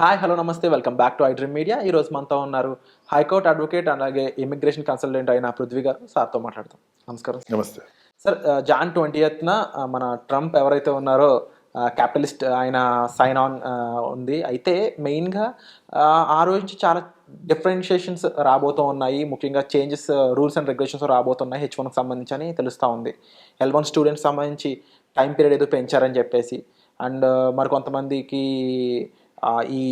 Hi hello నమస్తే welcome back to iDream Media ఈ రోజు మనతో ఉన్నారు హైకోర్టు అడ్వకేట్ అలాగే ఇమిగ్రేషన్ కన్సల్టెంట్ అయిన పృథ్వీ గారు. సార్తో మాట్లాడతాం నమస్కారం నమస్తే. సార్ జాన్ ట్వంటీ ఎత్న మన ట్రంప్ ఎవరైతే ఉన్నారో క్యాపిటలిస్ట్ ఆయన సైన్ ఆన్ ఉంది. అయితే మెయిన్గా ఆ రోజు చాలా డిఫరెన్షియేషన్స్ రాబోతూ ఉన్నాయి. ముఖ్యంగా చేంజెస్ రూల్స్ అండ్ రెగ్యులేషన్స్ రాబోతున్నాయి హెచ్ వన్కి సంబంధించి అని తెలుస్తూ ఉంది. ఎల్ వన్ స్టూడెంట్స్ సంబంధించి టైం పీరియడ్ ఏదో పెంచారని చెప్పేసి. అండ్ మరి కొంతమందికి ఈ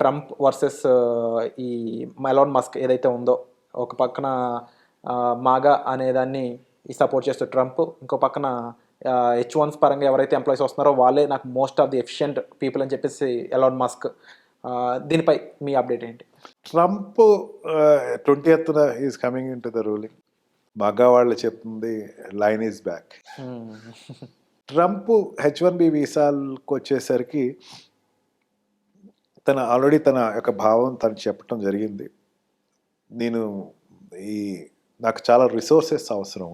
ట్రంప్ వర్సెస్ ఈ మెలాన్ మస్క్ ఏదైతే ఉందో ఒక పక్కన మాగా అనేదాన్ని ఈ సపోర్ట్ చేస్తూ ట్రంప్ ఇంకో పక్కన హెచ్ వన్స్ పరంగా ఎవరైతే ఎంప్లాయీస్ వస్తున్నారో వాళ్ళే నాకు most of the efficient people అని చెప్పేసి ఎలాన్ మస్క్ దీనిపై మీ అప్డేట్ ఏంటి? ట్రంప్ ట్వంటీ ఎత్తున is coming in to the ruling మగ వాళ్ళు చెప్తుంది line is back Trump H one B వీసాలకు వచ్చేసరికి తన ఆల్రెడీ తన యొక్క భావం తను చెప్పటం జరిగింది. నేను ఈ నాకు చాలా రిసోర్సెస్ అవసరం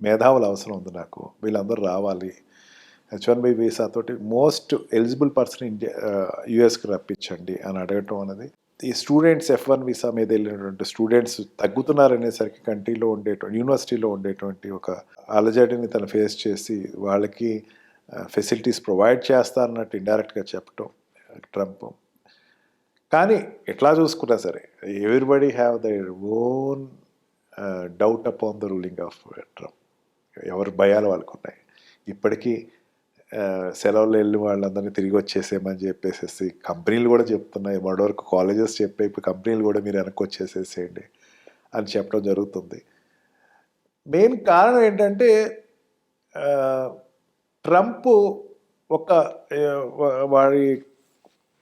మేధావులు అవసరం ఉంది నాకు వీళ్ళందరూ రావాలి హెచ్ వన్ బి వీసా తోటి మోస్ట్ ఎలిజిబుల్ పర్సన్ ఇండియా యుఎస్కి రప్పించండి అని అడగటం అనేది. ఈ స్టూడెంట్స్ ఎఫ్ వన్ వీసా మీద వెళ్ళినటువంటి స్టూడెంట్స్ తగ్గుతున్నారనేసరికి కంట్రీలో ఉండేటువంటి యూనివర్సిటీలో ఉండేటువంటి ఒక అలజడిని తను ఫేస్ చేసి వాళ్ళకి uh, ఫెసిలిటీస్ ప్రొవైడ్ చేస్తా అన్నట్టు ఇండైరెక్ట్గా చెప్పటం uh, ట్రంప్ కానీ ఎట్లా చూసుకున్నా సరే everybody have the own doubt upon the ruling of Trump ఎవరి భయాలు వాళ్ళకు ఉన్నాయి. ఇప్పటికీ సెలవులు వెళ్ళి వాళ్ళందరినీ తిరిగి వచ్చేసేయమని చెప్పేసేసి కంపెనీలు కూడా చెప్తున్నాయి. మొన్నటి వరకు కాలేజెస్ చెప్పే ఇప్పుడు కంపెనీలు కూడా మీరు వెనక్కి వచ్చేసేసేయండి అని చెప్పడం జరుగుతుంది. మెయిన్ కారణం ఏంటంటే ట్రంప్ ఒక వారి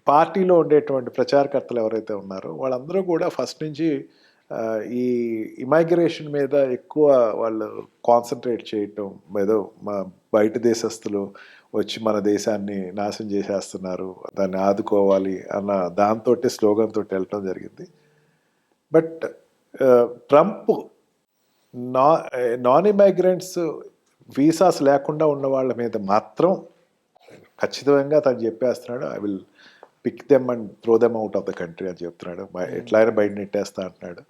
పార్టీలో ఉండేటువంటి ప్రచారకర్తలు ఎవరైతే ఉన్నారో వాళ్ళందరూ కూడా ఫస్ట్ నుంచి ఈ ఇమైగ్రేషన్ మీద ఎక్కువ వాళ్ళు కాన్సన్ట్రేట్ చేయటం ఏదో మా బయట దేశస్తులు వచ్చి మన దేశాన్ని నాశనం చేసేస్తున్నారు దాన్ని ఆదుకోవాలి అన్న దాంతో స్లోగన్ తోటి వెళ్ళటం జరిగింది. బట్ ట్రంప్ నా నాన్ ఇమైగ్రెంట్స్ వీసాస్ లేకుండా ఉన్న వాళ్ళ మీద మాత్రం ఖచ్చితంగా తను చెప్పేస్తున్నాడు I will pick them and throw them out of the country అని చెప్తున్నాడు. బయ- ఎట్లా అయినా బయట నెట్టేస్తా అంటున్నాడు.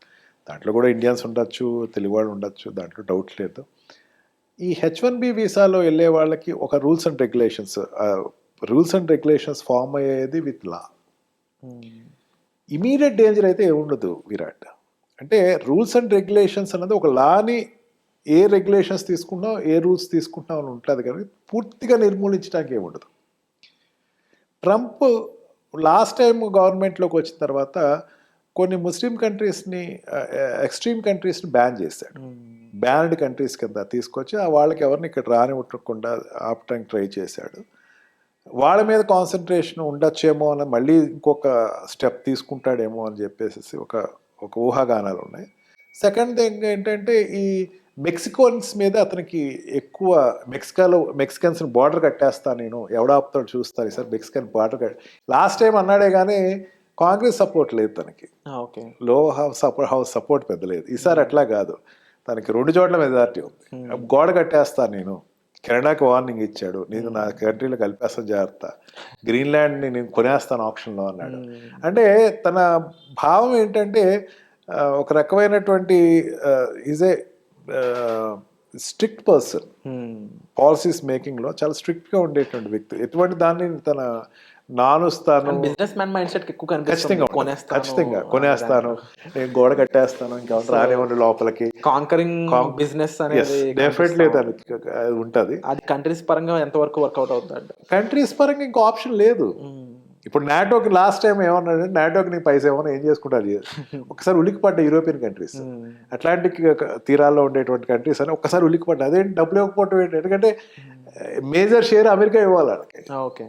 దాంట్లో కూడా ఇండియన్స్ ఉండొచ్చు తెలుగు వాళ్ళు ఉండొచ్చు దాంట్లో డౌట్ లేదు. ఈ హెచ్ వన్ బి వీసాలో వెళ్ళే వాళ్ళకి ఒక rules and regulations rules and regulations form అయ్యేది విత్ లా. ఇమీడియట్ డేంజర్ అయితే ఏముండదు విరాట్. అంటే రూల్స్ అండ్ రెగ్యులేషన్స్ అన్నది ఒక లాని ఏ రెగ్యులేషన్స్ తీసుకున్నాం ఏ రూల్స్ తీసుకుంటున్నాం అని ఉంటుంది కానీ పూర్తిగా నిర్మూలించడానికి ఏముండదు. ట్రంప్ లాస్ట్ టైం గవర్నమెంట్లోకి వచ్చిన తర్వాత కొన్ని ముస్లిం కంట్రీస్ని ఎక్స్ట్రీమ్ కంట్రీస్ని బ్యాన్ చేశాడు. బ్యాన్డ్ కంట్రీస్ కింద తీసుకొచ్చి ఆ వాళ్ళకి ఎవరిని ఇక్కడ రానివ్వకుండా ఆపటానికి ట్రై చేశాడు. వాళ్ళ మీద కాన్సన్ట్రేషన్ ఉండొచ్చేమో అని మళ్ళీ ఇంకొక స్టెప్ తీసుకుంటాడేమో అని చెప్పేసి ఒక ఒక ఊహాగానాలు ఉన్నాయి. సెకండ్ థింగ్ ఏంటంటే ఈ మెక్సికోన్స్ మీద అతనికి ఎక్కువ మెక్సికోలో మెక్సికన్స్ బార్డర్ కట్టేస్తా నేను ఎవడాపుతాడు చూస్తాను sir Mexican border cut last time అన్నాడే కానీ కాంగ్రెస్ సపోర్ట్ లేదు తనకి. ఓకే. లో హౌస్ సపోర్ట్ హౌస్ సపోర్ట్ పెద్ద లేదు. ఈసారి అట్లా కాదు. తనకి రెండు చోట్ల మెజార్టీ ఉంది. గోడ కట్టేస్తాను నేను. కెనడాకి వార్నింగ్ ఇచ్చాడు. నేను నా కంట్రీలో కలిపేస్తాను జాగ్రత్త. గ్రీన్లాండ్ని నేను కొనేస్తాను ఆప్షన్లో అన్నాడు. అంటే తన భావం ఏంటంటే ఒక రకమైనటువంటి is a strict person policies మేకింగ్లో చాలా స్ట్రిక్ట్గా ఉండేటువంటి వ్యక్తి. ఎటువంటి దాన్ని తన నానుస్తాను బిజినెస్ మ్యాన్ మైండ్ సెట్ ఎక్కువ ఖచ్చితంగా. ఖచ్చితంగా కొనేస్తాను. నేను గోడ కట్టేస్తాను ఇంకెవరు రానివ్వండి లోపలికి. కాంకరింగ్ బిజినెస్ అనేది డెఫినెట్లీ దానికి ఉంటుంది. అది కంట్రీస్ పరంగా ఎంతవరకు వర్కౌట్ అవుతుంది కంట్రీస్ పరంగా ఇంకో ఆప్షన్ లేదు. ఇప్పుడు నాటోకి లాస్ట్ టైం ఏమన్నాడు నాటోకి నీ పైసా ఏమన్నా ఏం చేసుకుంటారు ఒకసారి ఉలికిపడ్డ యూరోపియన్ కంట్రీస్ అట్లాంటిక్ తీరాల్లో ఉండేటువంటి కంట్రీస్ అని ఒక్కసారి ఉలికిపడ్డ అదేంటి డబ్బులు ఇవ్వకపోవటం ఏంటి? ఎందుకంటే మేజర్ షేర్ అమెరికా ఇవ్వాలి వాళ్ళకి. ఓకే.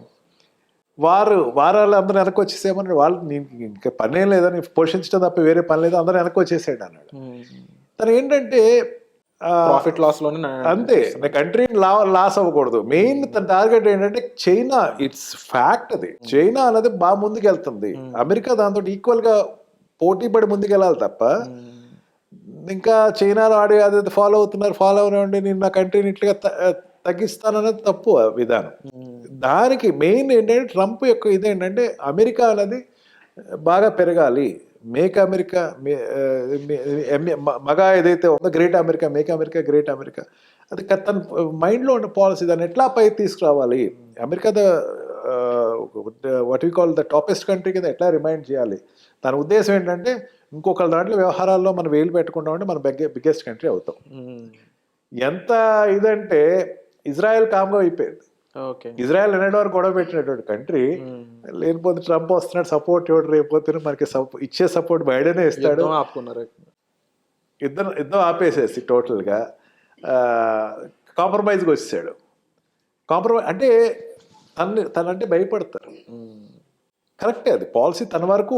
వారు వారాలు అందరూ వెనక్కి వచ్చేసేమని వాళ్ళు నీకు ఇంకా పని ఏం లేదని పోషించడం తప్ప వేరే పని లేదు. అందరూ వెనక్కి వచ్చేసాడు అన్నాడు. తను ఏంటంటే ప్రాఫిట్ లాస్లోనే అంతే లా లాస్ అవ్వకూడదు. మెయిన్ టార్గెట్ ఏంటంటే చైనా ఇట్స్ ఫ్యాక్ట్ అది. చైనా అనేది బాగా ముందుకెళ్తుంది. అమెరికా దాంతో ఈక్వల్గా పోటీ పడి ముందుకెళ్ళాలి తప్ప ఇంకా చైనాలో ఆడి అది ఫాలో అవుతున్నారు ఫాలో అవనివ్వండి నేను నా కంట్రీని ఇట్లా తగ్గిస్తానన్నది తప్పు విధానం. దానికి మెయిన్ ఏంటంటే ట్రంప్ యొక్క ఇదేంటంటే అమెరికా అనేది బాగా పెరగాలి. మేక్ అమెరికా మగ ఏదైతే ఉందో great America make America great America అది తన మైండ్లో ఉన్న పాలసీ దాన్ని ఎట్లా పై తీసుకురావాలి America the what we call the toppest country కింద ఎట్లా రిమైండ్ చేయాలి తన ఉద్దేశం ఏంటంటే ఇంకొకరి దాంట్లో వ్యవహారాల్లో మనం వేలు పెట్టుకుంటాం అంటే మనం బిగ్గెస్ట్ కంట్రీ అవుతాం ఎంత ఇదంటే ఇజ్రాయెల్ కామ్గా అయిపోయింది ఇజ్రాయెల్ వరకు గొడవ పెట్టినటువంటి కంట్రీ లేకపోతే ట్రంప్ వస్తున్నాడు సపోర్ట్ ఇవ్వడు రేపోతే మనకి ఇచ్చే సపోర్ట్ బైడెనే ఇస్తాడు. ఆపుకున్నారు. ఇద్దరు ఇద్దరు ఆపేసేసి టోటల్గా కాంప్రమైజ్కి వచ్చేసాడు. కాంప్రమైజ్ అంటే తన తనంటే భయపడతారు. కరెక్టే అది. పాలసీ తన వరకు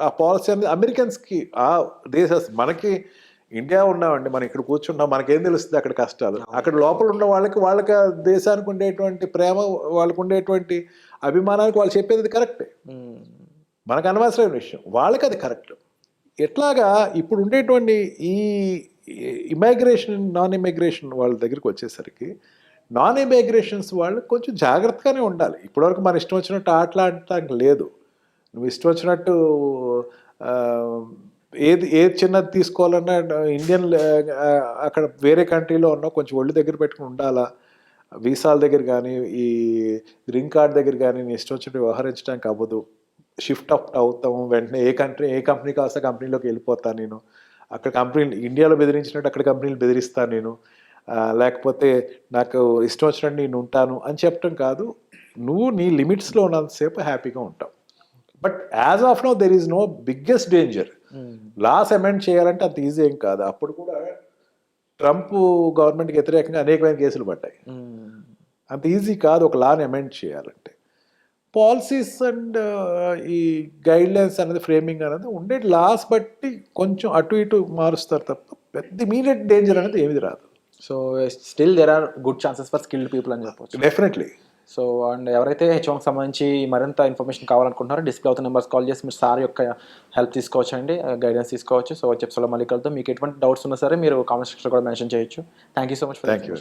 ఆ పాలసీ అనేది అమెరికన్స్కి ఆ దేశ మనకి ఇండియా ఉన్నామండి మనం ఇక్కడ కూర్చున్నాం మనకేం తెలుస్తుంది అక్కడ కష్టాలు? అక్కడ లోపల ఉన్న వాళ్ళకి వాళ్ళకి దేశానికి ఉండేటువంటి ప్రేమ వాళ్ళకు ఉండేటువంటి అభిమానానికి వాళ్ళు చెప్పేది అది కరెక్టే మనకు అనవసరమైన విషయం వాళ్ళకి అది కరెక్ట్. ఎట్లాగా ఇప్పుడు ఉండేటువంటి ఈ ఇమైగ్రేషన్ నాన్ ఇమైగ్రేషన్ వాళ్ళ దగ్గరికి వచ్చేసరికి నాన్ ఇమైగ్రేషన్స్ వాళ్ళు కొంచెం జాగ్రత్తగానే ఉండాలి. ఇప్పటివరకు మన ఇష్టం వచ్చినట్టు ఆటలాడటానికి లేదు. నువ్వు ఇష్టం వచ్చినట్టు ఏది ఏది చిన్నది తీసుకోవాలన్నా ఇండియన్ అక్కడ వేరే కంట్రీలో ఉన్నా కొంచెం ఒళ్ళు దగ్గర పెట్టుకుని ఉండాలా? వీసాల దగ్గర కానీ ఈ గ్రీన్ కార్డ్ దగ్గర కానీ నేను ఇష్టం వచ్చినట్టు వ్యవహరించడానికి అవ్వదు. షిఫ్ట్ అప్ అవుతాము వెంటనే ఏ కంట్రీ ఏ కంపెనీ కాస్త కంపెనీలోకి వెళ్ళిపోతాను నేను. అక్కడ కంపెనీ ఇండియాలో బెదిరించినట్టు అక్కడ కంపెనీలు బెదిరిస్తాను నేను. లేకపోతే నాకు ఇష్టం వచ్చినట్టు నేను ఉంటాను అని చెప్పడం కాదు. నువ్వు నీ లిమిట్స్లో ఉన్నంతసేపు హ్యాపీగా ఉంటావు. But as of no there is no biggest danger laws amend చేయాలంటే అంత ఈజీ ఏం కాదు. అప్పుడు కూడా ట్రంప్ గవర్నమెంట్కి వ్యతిరేకంగా అనేకమైన కేసులు పడ్డాయి. అంత ఈజీ కాదు ఒక లాని అమెండ్ చేయాలంటే. పాలసీస్ అండ్ ఈ గైడ్ లైన్స్ అనేది ఫ్రేమింగ్ అనేది ఉండే లాస్ బట్టి కొంచెం అటు ఇటు మారుస్తారు తప్ప పెద్ద ఇమీడియట్ డేంజర్ అనేది ఏమిది రాదు. So still there are good chances for skilled people అని చెప్పొచ్చు. డెఫినెట్లీ. సో అండ్ ఎవరైతే హెచ్ఓకి సంబంధించి మరింత ఇన్ఫర్మేషన్ కావాలనుకుంటున్నారో డిస్ప్లే అవుతున్న నెంబర్స్ కాల్ చేసి మీరు సార్ యొక్క హెల్ప్ తీసుకోవచ్చు అండి గైడెన్స్ తీసుకోవచ్చు. సో వచ్చే మళ్ళీ కలుద్దాం. మీకు ఎటువంటి డౌట్స్ ఉన్నా సరే మీరు కామెంట్ సెక్షన్లో కూడా మెన్షన్ చేయొచ్చు. Thank you so much for thank you